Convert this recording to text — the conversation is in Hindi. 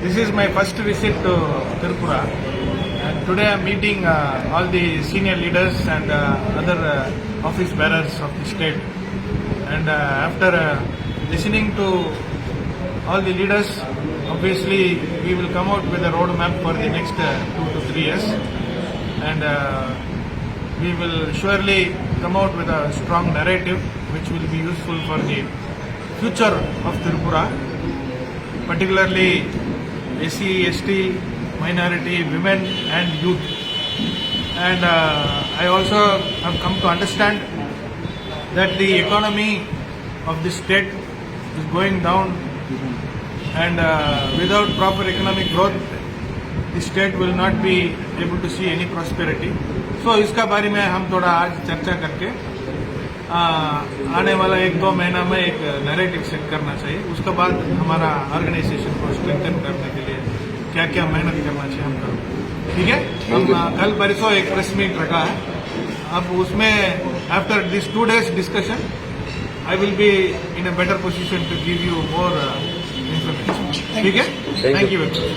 This is my first visit to Tripura. And today I'm meeting uh, all the senior leaders and uh, other uh, office bearers of the state. And uh, after uh, listening to all the leaders, obviously we will come out with a roadmap for the next uh, two to three years. And uh, we will surely come out with a strong narrative which will be useful for the future of Tripura, particularly SC S T minority women and youth and I also have come to understand that the economy of the state is going down and without proper economic growth the state will not be able to see any prosperity so इसका बारे में हम थोड़ा आज चर्चा करके आने वाला एक दो महीना में एक नैरेटिव सेट करना चाहिए। उसके बाद हमारा ऑर्गेनाइजेशन को स्ट्रेंथन करने के लिए क्या क्या मेहनत करना चाहिए हम करें ठीक है? हम कल परसों एक प्रेस मीट रखा है। अब उसमें after this two days discussion I will be in a better position to give you more information ठीक है? Thank you very much